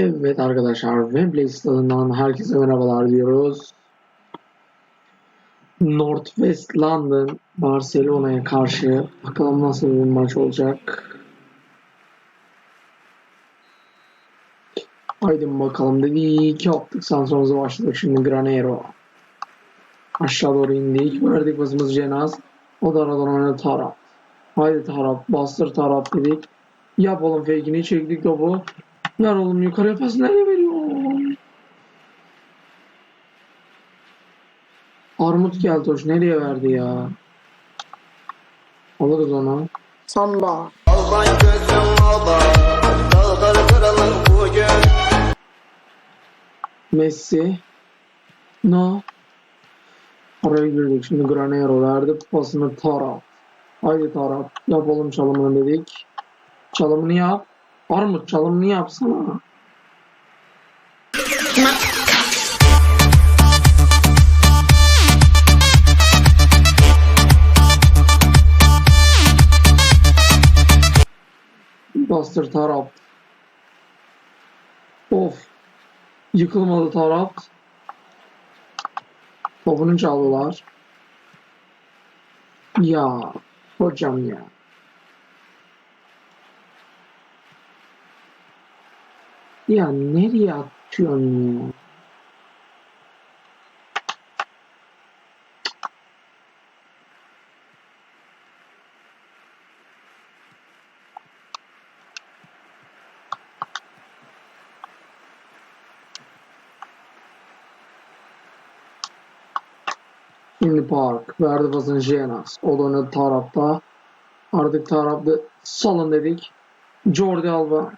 Evet arkadaşlar Wembley herkese merhabalar diyoruz. Northwest London Barcelona'ya karşı bakalım nasıl bir maç olacak. Haydi bakalım dedik yaptık Sanson'umuza başladık şimdi Granero. Aşağı doğru indik verdik basımız Cenaz. O da aradan oynadı Tarap. Haydi Tarap bastır Tarap dedik. Yap oğlum fake'ini çektik topu. Ver oğlum yukarıya pas nereye veriyor? Armut Keltoş nereye verdi ya? Alırız onu. Samba. Aldan gözüm oba Dağları kırılır bugün Messi. No. Araya girdik. Şimdi Granero verdi. Pasını Tarap. Haydi Tarap. Yapalım çalımını dedik. Çalımını yap. Armut çalımını yapsana. Bastır Tarap. Of. Yıkılmadı Tarap. Topunu çaldılar. Ya hocam ya. Ya nereye atıyorsun ya? Şimdi Park verdi pasını Jenas. O da oynadı tarafta. Artık tarafta salın dedik. Jordi Alba.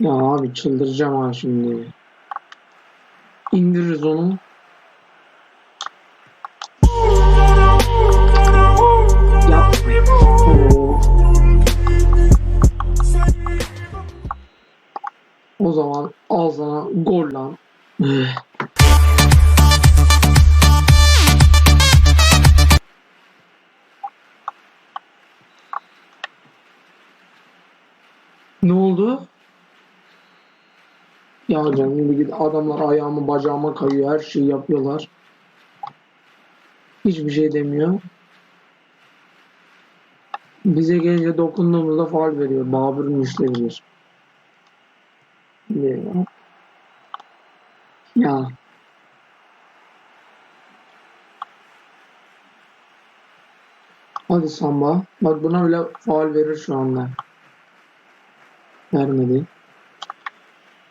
Ya abi çıldıracağım ha şimdi. İndiririz onu. Yapma. Oo. O zaman al sana gol lan. ne oldu? Ya canım yürü git adamlar ayağımı bacağıma kayıyor her şeyi yapıyorlar. Hiçbir şey demiyor. Bize gelince dokunduğumuzda faul veriyor. Babür'ün işlevidir. Ya. Ya. Hadi Samba. Bak buna bile faul verir şu anda. Vermedi.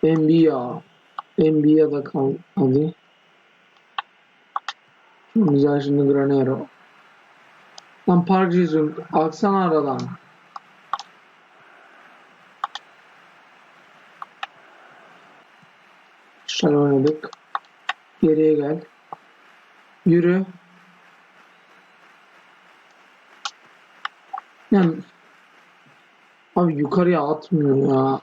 Enbiya. Enbiya da kal. Hadi. Güzel şimdi Granero. Lan Park Ji-sung. Aksana aradan. Şöyle oynadık. Geriye gel. Yürü. Yani abi yukarıya atmıyor ya.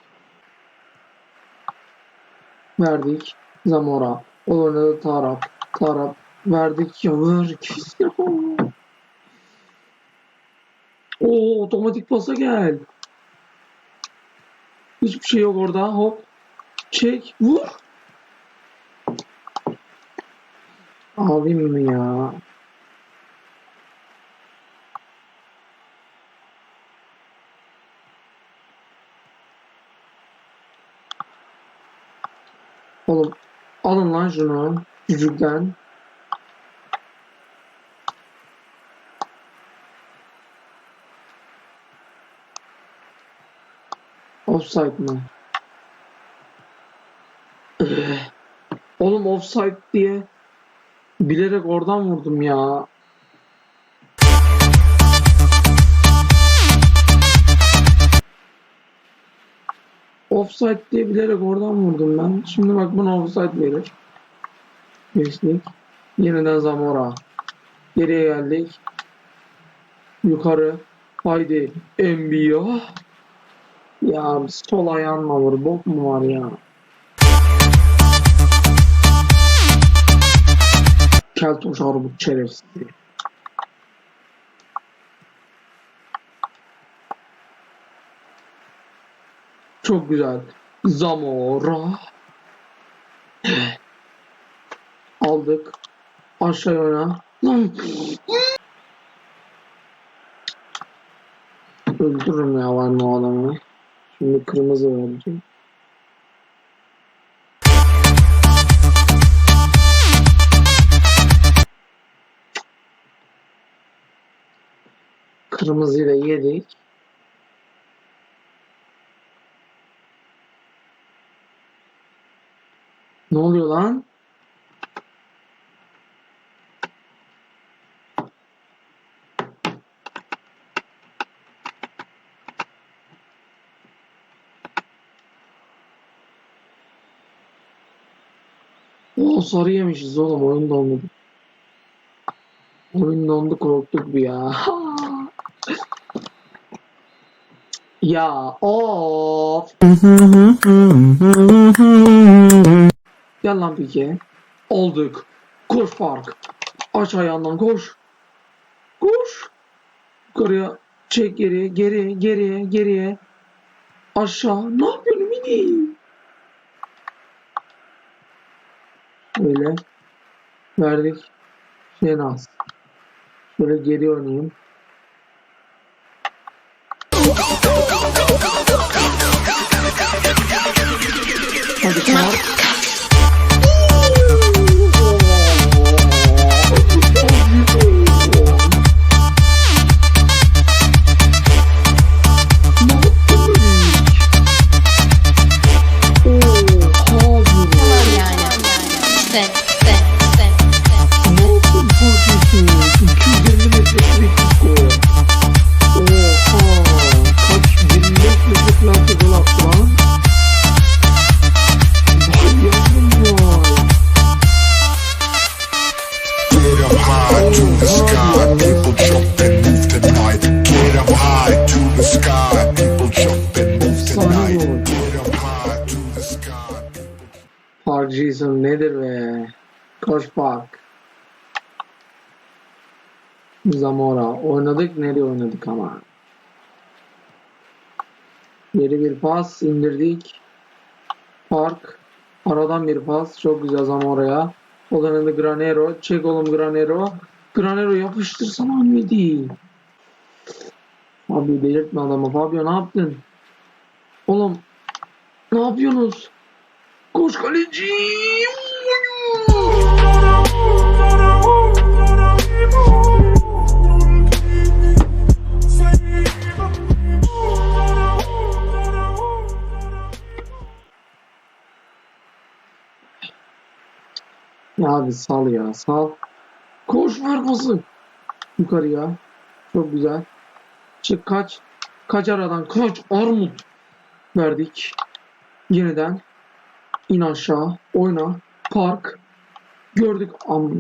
Verdik. Zamora. Oynadı Tarap. Tarap. Verdik ya ver. ya. Oo otomatik pasa gel. Hiçbir şey yok orada. Hop. Çek. Vur. Abim mi ya? Oğlum alın lan şunu. Çocuktan. Offside mı? Oğlum offside diye bilerek oradan vurdum ya. Offside diye bilerek oradan vurdum ben. Şimdi bak buna offside verir. Geçtik. Yeniden Zamora. Geriye geldik. Yukarı. Haydi. Enbiya. Ya sol ayağınla vur. Bok mu var ya? Keltoş Armut şerefsiz. Çok güzel. Zamora. Aldık. Aşağı. Lan. Öldürürüm ya var o adamı. Şimdi kırmızı vereceğim. Kırmızıyı da yedik. Ne oluyor lan? Oo sarı yemişiz oğlum oyun dondu. Oyun dondu korktuk bir ya. ya of. Gel lan peki. Olduk. Koş fark. Aç ayağından koş. Koş. Yukarıya çek geriye geriye geriye geriye. Aşağı. Ne yapıyorsun mini? Böyle. Verdik. Şenaz. Şöyle geri oynayayım. Hadi Fark. Jason nedir be? Koş Park. Zamora. Oynadık nereye oynadık ama. Geri bir pas indirdik. Park. Aradan bir pas. Çok güzel Zamora'ya. O dönemde Granero. Çek oğlum Granero. Granero yapıştırsana Ahmet'i. Abi delirtme adamı. Fabio ne yaptın? Oğlum ne yapıyorsunuz? Koş kaleci. Ya abi sal ya sal. Koş ver pası. Yukarıya. Çok güzel. Çık kaç. Kaç aradan kaç. Armut. Verdik. Yeniden. İn aşağı. Oyna. Park. Gördük. Am.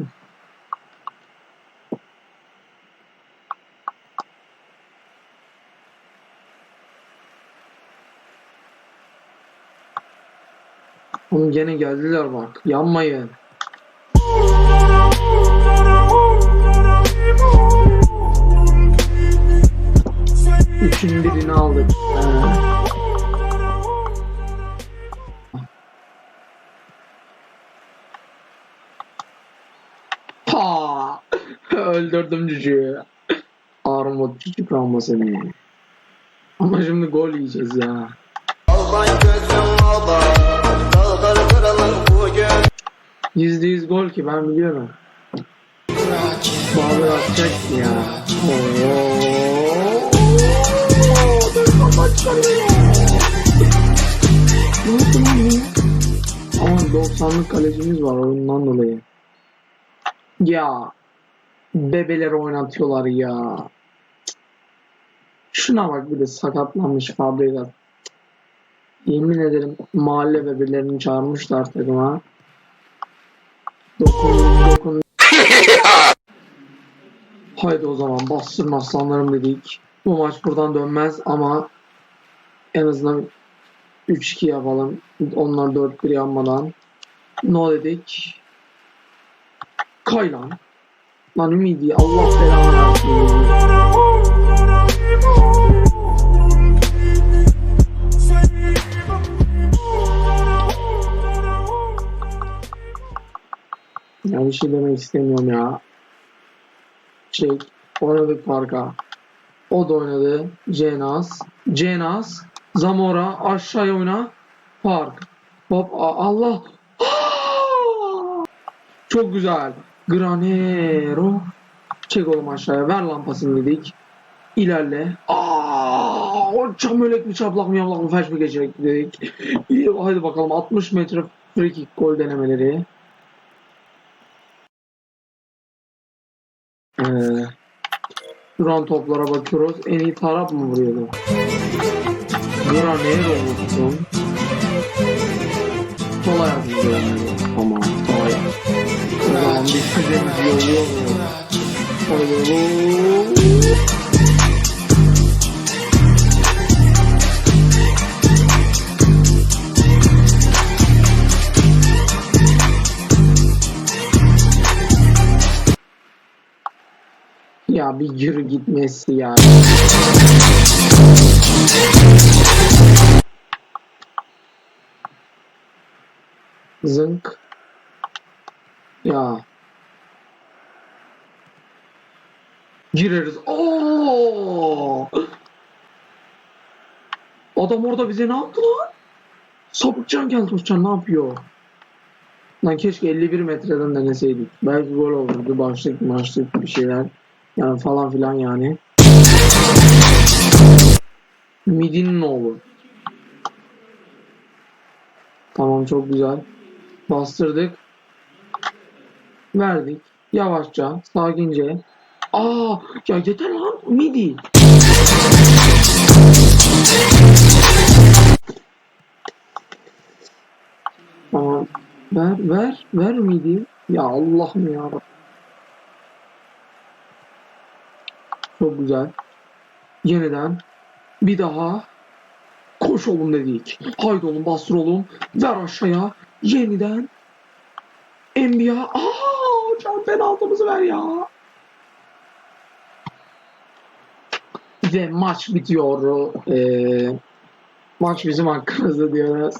Oğlum gene geldiler bak. Yanmayın. Üçün birini aldık. Ee, Öldürdüm cücüğü. Armut cücük alma seni. Ama şimdi gol yiyeceğiz ya. Yüzde yüz gol ki ben biliyorum. Bağlı atacak ya. Ama 90'lık kalecimiz var oyundan dolayı. Ya. Bebeleri oynatıyorlar ya. Şuna bak bir de sakatlanmış Fabregas. Yemin ederim mahalle bebelerini çağırmışlar takıma. Dokun dokun. Haydi o zaman bastırın aslanlarım dedik. Bu maç buradan dönmez ama en azından 3-2 yapalım. Onlar 4-1 yanmadan. No dedik. Kay Lan Ümidi Allah belanı versin. Ya bir şey demek istemiyorum ya. Şey oynadık parka. O da oynadı. Cenas. Cenas. Zamora aşağıya oyna. Park. Hop Allah. Çok güzel. Granero. Çek oğlum aşağıya. Ver lampasını dedik. İlerle. Aa, o çamölek mi çaplak mı yaplak mı felç mi geçecek dedik. İyi, hadi bakalım 60 metre free kick gol denemeleri. Ee, duran toplara bakıyoruz. En iyi taraf mı vuruyordu? Granero vursun. Sol ayak mı? Tamam, sol ayak. Ya bir yürü gitmesi ya. Zınk. Ya. Gireriz. Oo! Adam orada bize ne yaptı lan? Sapıkcan Keltoşcan ne yapıyor? Lan keşke 51 metreden deneseydik. Belki gol olurdu. Başlık maçlık bir şeyler. Yani falan filan yani. Midin ne olur? Tamam çok güzel. Bastırdık. Verdik. Yavaşça, sakince. Aa, ya yeter lan midi. Tamam. Ver, ver, ver midi. Ya Allah'ım ya. Çok güzel. Yeniden. Bir daha. Koş oğlum dedik. Haydi oğlum bastır oğlum. Ver aşağıya. Yeniden. Enbiya. Aa, hocam penaltımızı ver ya. Ve maç bitiyor. Ee, maç bizim hakkımızda diyoruz.